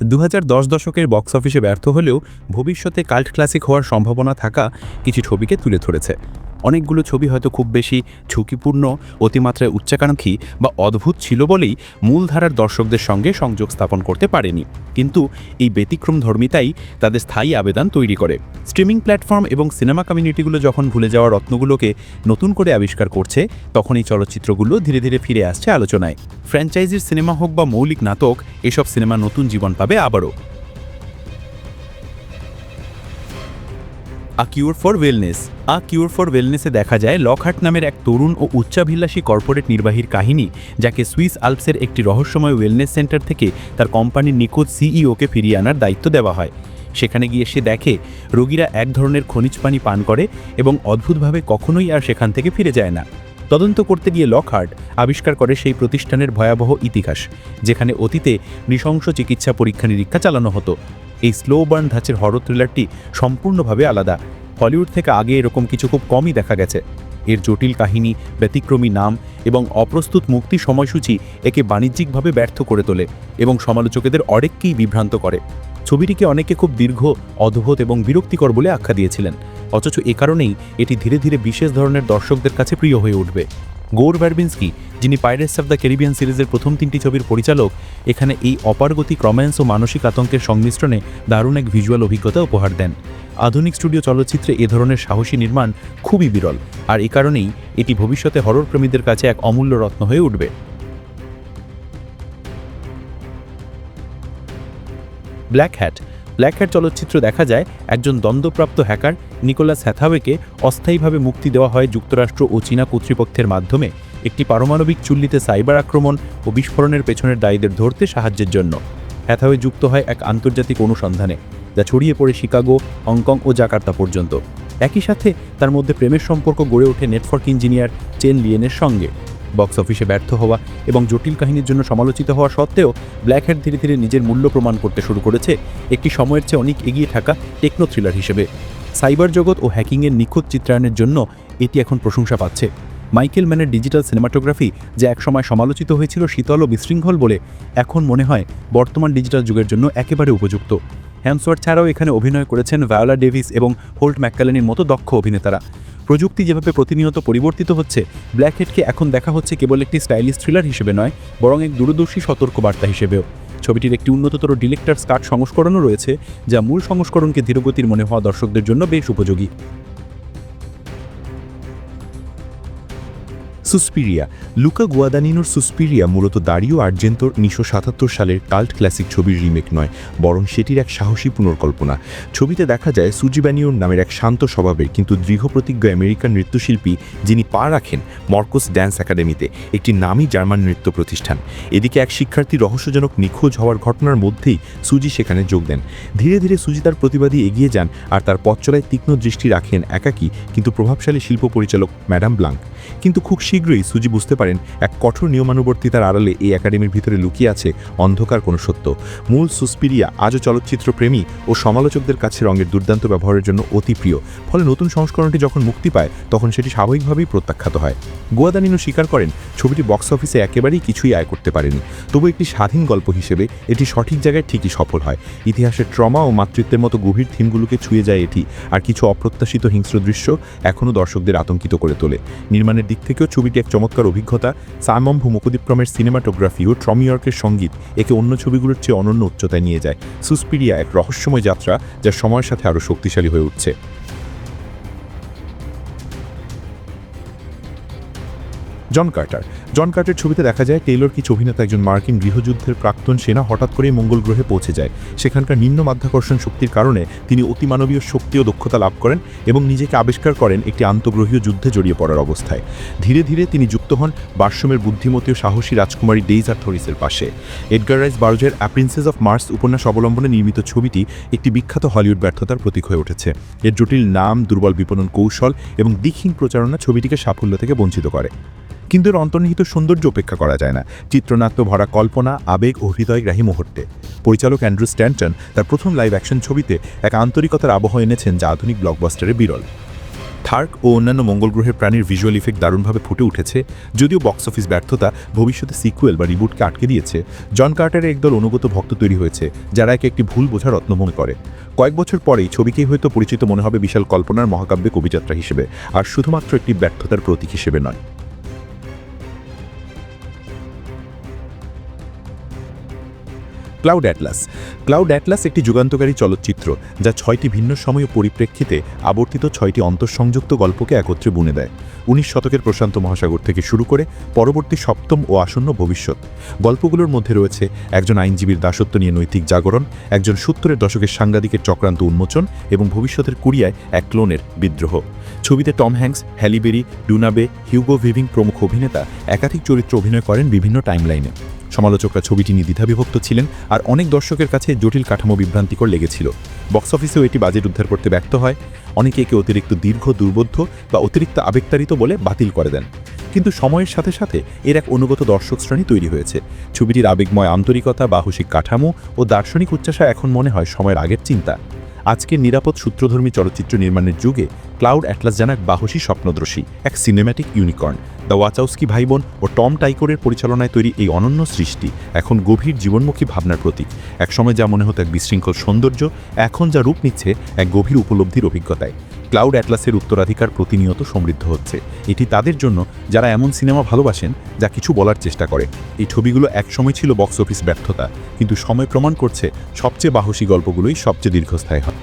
দু হাজার দশ দশকের বক্স অফিসে ব্যর্থ হলেও ভবিষ্যতে কাল্ট ক্লাসিক হওয়ার সম্ভাবনা থাকা কিছু ছবিকে তুলে ধরেছে। অনেকগুলো ছবি হয়তো খুব বেশি ঝুঁকিপূর্ণ, অতিমাত্রায় উচ্চাকাঙ্ক্ষী বা অদ্ভুত ছিল বলেই মূলধারার দর্শকদের সঙ্গে সংযোগ স্থাপন করতে পারেনি। কিন্তু এই ব্যতিক্রম ধর্মিতাই তাদের স্থায়ী আবেদন তৈরি করে। স্ট্রিমিং প্ল্যাটফর্ম এবং সিনেমা কমিউনিটিগুলো যখন ভুলে যাওয়া রত্নগুলোকে নতুন করে আবিষ্কার করছে, তখন এই চলচ্চিত্রগুলো ধীরে ধীরে ফিরে আসছে আলোচনায়। ফ্র্যাঞ্চাইজির সিনেমা হোক বা মৌলিক নাটক, এসব সিনেমা নতুন জীবন পাবে আবারও। A cure for wellness a cure for ওয়েলনেসে দেখা যায় লকহার্ট নামের এক তরুণ ও উচ্চাভিলাষী কর্পোরেট নির্বাহীর কাহিনী, যাকে সুইস আলপসের একটি রহস্যময় ওয়েলনেস সেন্টার থেকে তার কোম্পানির নিখোঁজ সিইওকে ফিরিয়ে আনার দায়িত্ব দেওয়া হয়। সেখানে গিয়ে সে দেখে, রোগীরা এক ধরনের খনিজ পানি পান করে এবং অদ্ভুতভাবে কখনোই আর সেখান থেকে ফিরে যায় না। তদন্ত করতে গিয়ে লকহার্ট আবিষ্কার করে সেই প্রতিষ্ঠানের ভয়াবহ ইতিহাস, যেখানে অতীতে নৃশংস চিকিৎসা পরীক্ষা নিরীক্ষা চালানো হতো। এই স্লো বার্ন ধাঁচের হরর থ্রিলারটি সম্পূর্ণভাবে আলাদা। হলিউড থেকে আগে এরকম কিছু খুব কমই দেখা গেছে। এর জটিল কাহিনী, ব্যতিক্রমী নাম এবং অপ্রস্তুত মুক্তি সময়সূচি একে বাণিজ্যিকভাবে ব্যর্থ করে তোলে এবং সমালোচকদের অনেককেই বিভ্রান্ত করে। ছবিটিকে অনেকে খুব দীর্ঘ, অদ্ভুত এবং বিরক্তিকর বলে আখ্যা দিয়েছিলেন। অথচ এ কারণেই এটি ধীরে ধীরে বিশেষ ধরনের দর্শকদের কাছে প্রিয় হয়ে উঠবে। গৌর ভার্বিন্সকি যিনি পাইরেটস অফ দ্য ক্যারিবিয়ান সিরিজের প্রথম তিনটি ছবির পরিচালক, এখানে এই অপারগতিক রোম্যান্স ও মানসিক আতঙ্কের সংমিশ্রণে দারুণ এক ভিজুয়াল অভিজ্ঞতা উপহার দেন। আধুনিক স্টুডিও চলচ্চিত্রে এ ধরনের সাহসী নির্মাণ খুবই বিরল, আর এ কারণেই এটি ভবিষ্যতে হরর প্রেমীদের কাছে এক অমূল্য রত্ন হয়ে উঠবে। ব্ল্যাক হ্যাট ব্ল্যাক চলচ্চিত্র দেখা যায়, একজন দ্বন্দ্বপ্রাপ্ত হ্যাকার নিকোলাস হ্যাথাওয়েকে অস্থায়ীভাবে মুক্তি দেওয়া হয় যুক্তরাষ্ট্র ও চীনা কর্তৃপক্ষের মাধ্যমে, একটি পারমাণবিক চুল্লিতে সাইবার আক্রমণ ও বিস্ফোরণের পেছনের দায়ীদের ধরতে সাহায্যের জন্য। হ্যাথাওয়ে যুক্ত হয় এক আন্তর্জাতিক অনুসন্ধানে, যা ছড়িয়ে পড়ে শিকাগো, হংকং ও জাকার্তা পর্যন্ত। একই সাথে, তার মধ্যে প্রেমের সম্পর্ক গড়ে ওঠে নেটওয়ার্ক ইঞ্জিনিয়ার চেন লিয়েনের সঙ্গে। বক্স অফিসে ব্যর্থ হওয়া এবং জটিল কাহিনীর জন্য সমালোচিত হওয়া সত্ত্বেও ব্ল্যাক হ্যাট ধীরে ধীরে নিজের মূল্য প্রমাণ করতে শুরু করেছে একটি সময়ের চেয়ে অনেক এগিয়ে থাকা টেকনো থ্রিলার হিসেবে। সাইবার জগৎ ও হ্যাকিংয়ের নিখুঁত চিত্রায়নের জন্য এটি এখন প্রশংসা পাচ্ছে। মাইকেল ম্যানের ডিজিটাল সিনেমাটোগ্রাফি যা একসময় সমালোচিত হয়েছিল শীতল ও বিশৃঙ্খল বলে এখন মনে হয় বর্তমান ডিজিটাল যুগের জন্য একেবারে উপযুক্ত। হ্যামসওয়ার্থ ছাড়াও এখানে অভিনয় করেছেন ভায়োলা ডেভিস এবং হোল্ট ম্যাককালেনির মতো দক্ষ অভিনেতারা। প্রযুক্তি যেভাবে প্রতিনিয়ত পরিবর্তিত হচ্ছে ব্ল্যাকহেডকে এখন দেখা হচ্ছে কেবল একটি স্টাইলিশ থ্রিলার হিসেবে নয়, বরং এক দূরদর্শী সতর্কবার্তা হিসেবেও। ছবিটির একটি উন্নততর ডিলেক্টার স্কাট সংস্করণও রয়েছে, যা মূল সংস্করণকে ধীরগতির মনে হওয়া দর্শকদের জন্য বেশ উপযোগী। সুসপিরিয়া। লুকা গুয়াদানিনোর সুসপিরিয়া মূলত দারিও আর্জেন্তোর উনিশশো সাতাত্তর সালের কাল্ট ক্লাসিক ছবির রিমেক নয়, বরং সেটির এক সাহসী পুনর্কল্পনা। ছবিতে দেখা যায় সুজিবানিওর নামের এক শান্ত স্বভাবের কিন্তু দৃঢ় প্রতিজ্ঞ আমেরিকান নৃত্যশিল্পী যিনি পা রাখেন মর্কোস ড্যান্স একাডেমিতে, একটি নামী জার্মান নৃত্য প্রতিষ্ঠান। এদিকে এক শিক্ষার্থী রহস্যজনক নিখোঁজ হওয়ার ঘটনার মধ্যেই সুজি সেখানে যোগ দেন। ধীরে ধীরে সুজি তার প্রতিবাদী এগিয়ে যান আর তার পথ চলায় তীক্ষ্ণ দৃষ্টি রাখেন একাকী কিন্তু প্রভাবশালী শিল্প পরিচালক ম্যাডাম ব্লাঙ্ক। কিন্তু খুব শীঘ্রই সুজি বুঝতে পারেন, এক কঠোর নিয়মানুবর্তিতার আড়ালে এই একাডেমির ভিতরে লুকিয়ে আছে অন্ধকার কোনো সত্য। মূল সুস্পিরিয়া আজও চলচ্চিত্র প্রেমী ও সমালোচকদের কাছে রঙের দুর্দান্ত ব্যবহারের জন্য অতি প্রিয়। ফলে নতুন সংস্করণটি যখন মুক্তি পায়, তখন সেটি স্বাভাবিকভাবেই প্রত্যাখ্যাত হয়। গোয়াদানিনো স্বীকার করেন, ছবিটি বক্স অফিসে একেবারেই কিছুই আয় করতে পারেনি। তবু একটি স্বাধীন গল্প হিসেবে এটি সঠিক জায়গায় ঠিকই সফল হয়। ইতিহাসের ট্রমা ও মাতৃত্বের মতো গভীর থিমগুলোকে ছুঁয়ে যায় এটি, আর কিছু অপ্রত্যাশিত হিংস্র দৃশ্য এখনও দর্শকদের আতঙ্কিত করে তোলে। নির্মাণের দিক থেকেও ছবিটি এক চমৎকার অভিজ্ঞতা। সায়মম্ভু মুকুদিপ্রমের সিনেমাটোগ্রাফি ও ট্রমিয়র্কের সংগীত একে অন্য ছবিগুলোর চেয়ে অনন্য উচ্চতায় নিয়ে যায়। সুস্পিরিয়া এক রহস্যময় যাত্রা যা সময়ের সাথে আরও শক্তিশালী হয়ে উঠছে। জন কার্টার। জন কার্টার ছবিতে দেখা যায়, টেইলর কিছু অভিনেতা একজন মার্কিন গৃহযুদ্ধের প্রাক্তন সেনা হঠাৎ করেই মঙ্গল গ্রহে পৌঁছে যায়। সেখানকার নিম্ন মাধ্যাকর্ষণ শক্তির কারণে তিনি অতিমানবীয় শক্তি ও দক্ষতা লাভ করেন এবং নিজেকে আবিষ্কার করেন একটি আন্তগ্রহীয় যুদ্ধে জড়িয়ে পড়ার অবস্থায়। ধীরে ধীরে তিনি যুক্ত হন বার্সমের বুদ্ধিমতী ও সাহসী রাজকুমারী ডেইজার থরিসের পাশে। এডগার রাইস বার্জের অ্যা প্রিন্সেস অফ মার্স উপন্যাস অবলম্বনে নির্মিত ছবিটি একটি বিখ্যাত হলিউড ব্যর্থতার প্রতীক হয়ে উঠেছে। এর জটিল নাম, দুর্বল বিপণন কৌশল এবং দিকহীন প্রচারণা ছবিটিকে সাফল্য থেকে বঞ্চিত করে। কিন্তু এর অন্তর্নিহিত সৌন্দর্য উপেক্ষা করা যায় না। চিত্রনাট্য ভরা কল্পনা, আবেগ ও হৃদয়গ্রাহী মুহূর্তে। পরিচালক অ্যান্ড্রু স্ট্যান্টন তার প্রথম লাইভ অ্যাকশন ছবিতে এক আন্তরিকতার আবহ এনেছেন যা আধুনিক ব্লকবাস্টারে বিরল। থার্ক ও অন্যান্য মঙ্গল গ্রহের প্রাণীর ভিজুয়াল ইফেক্ট দারুণভাবে ফুটে উঠেছে, যদিও বক্স অফিস ব্যর্থতা ভবিষ্যতে সিকুয়েল বা রিবুটকে আটকে দিয়েছে। জন কার্টারের একদল অনুগত ভক্ত তৈরি হয়েছে, যারা একে একটি ভুল বোঝা রত্ন মনে করে। কয়েক বছর পরেই ছবিকেই হয়তো পরিচিত মনে হবে বিশাল কল্পনার মহাকাব্যে কবিযাত্রা হিসেবে, আর শুধুমাত্র একটি ব্যর্থতার প্রতীক হিসেবে নয়। Cloud Atlas. ক্লাউড অ্যাটলাস একটি যুগান্তকারী চলচ্চিত্র যা ছয়টি ভিন্ন সময় পরিপ্রেক্ষিতে আবর্তিত ছয়টি অন্তঃসংযুক্ত গল্পকে একত্রে বুনে দেয়। উনিশ শতকের প্রশান্ত মহাসাগর থেকে শুরু করে পরবর্তী সপ্তম ও আসন্ন ভবিষ্যৎ। গল্পগুলোর মধ্যে রয়েছে একজন আইনজীবীর দাসত্ব নিয়ে নৈতিক জাগরণ, একজন সত্তরের দশকের সাংবাদিকের চক্রান্ত উন্মোচন এবং ভবিষ্যতের কুরিয়ায় এক ক্লোনের বিদ্রোহ। ছবিতে Tom Hanks Halle Berry Doona Bae, Hugo Weaving প্রমুখ অভিনেতা একাধিক চরিত্র অভিনয় করেন বিভিন্ন টাইমলাইনে। সমালোচকরা ছবিটি নিয়ে দ্বিধাবিভক্ত ছিলেন আর অনেক দর্শকের কাছে জটিল কাঠামো বিভ্রান্তিকর লেগেছিল। বক্স অফিসেও এটি বাজেট উদ্ধার করতে ব্যর্থ হয়। অনেকে একে অতিরিক্ত দীর্ঘ, দুর্বোধ্য বা অতিরিক্ত আবেগতাড়িত বলে বাতিল করে দেন। কিন্তু সময়ের সাথে সাথে এর এক অনুগত দর্শক শ্রেণি তৈরি হয়েছে। ছবিটির আবেগময় আন্তরিকতা, বাহসিক কাঠামো ও দার্শনিক উচ্চাসা এখন মনে হয় সময়ের আগের চিন্তা। আজকের নিরাপদ সূত্রধর্মী চলচ্চিত্র নির্মাণের যুগে ক্লাউড অ্যাটলাস যেন এক বাহসী স্বপ্নদ্রশী এক সিনেম্যাটিক ইউনিকর্ন। দ্য ওয়াচাউস্কি ভাইবোন ও টম টাইকোরের পরিচালনায় তৈরি এই অনন্য সৃষ্টি এখন গভীর জীবনমুখী ভাবনার প্রতীক। একসময় যা মনে হতো এক বিশৃঙ্খল সৌন্দর্য, এখন যা রূপ নিচ্ছে এক গভীর উপলব্ধির অভিজ্ঞতায়। ক্লাউড অ্যাটলাসের উত্তরাধিকার প্রতিনিয়ত সমৃদ্ধ হচ্ছে। এটি তাদের জন্য যারা এমন সিনেমা ভালোবাসেন, যা কিছু বলার চেষ্টা করে। এই ছবিগুলো একসময় ছিল বক্স অফিস ব্যর্থতা, কিন্তু সময় প্রমাণ করছে সবচেয়ে বাহসী গল্পগুলোই সবচেয়ে দীর্ঘস্থায়ী হয়।